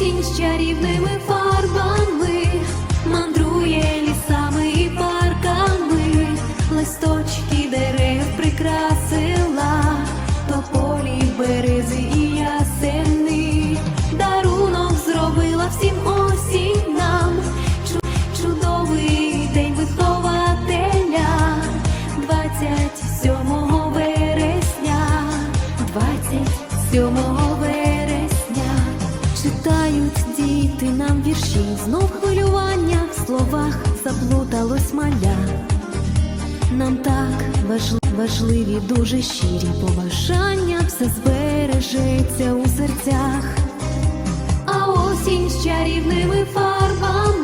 Осінь з чарівними фарбами мандрує лісами і парками, листочки дерев прикрасила, тополі, берези і ясени, дарунок зробила всім осінь нам. Чудовий день вихователя, 27 вірші, знов хвилювання в словах заплуталось маля. Нам так важли- важливі, дуже щирі побажання, все збережеться у серцях. А осінь з чарівними фарбами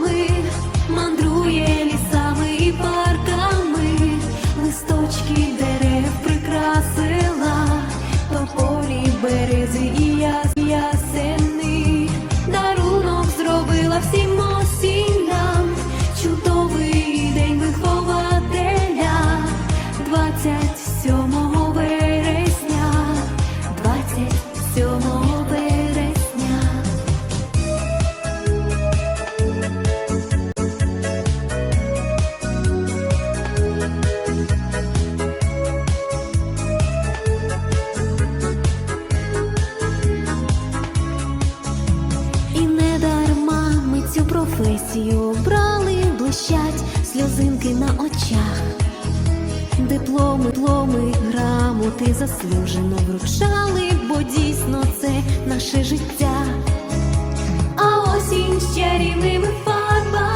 професію обрали, блищать сльозинки на очах. Дипломи, пломи, грамоти заслужено вручали, бо дійсно це наше життя. А осінь з чарівними фарбами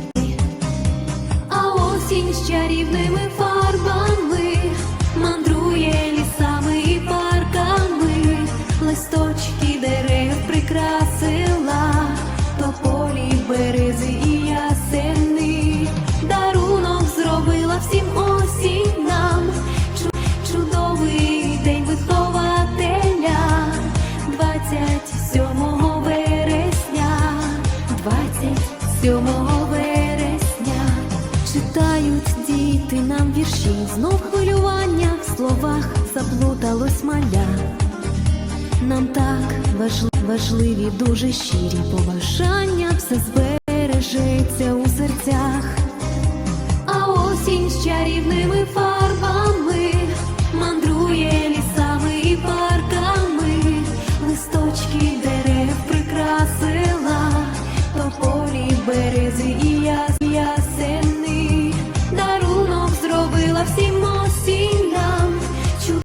Осінь з чарівними фарбами хвилювання в словах заплуталось маля. Нам так важливі, дуже щирі побажання, все збережеться у серцях, а осінь з чарівними фарбами мандрує лісами і парками, листочки дерев прикрасила, тополі берези і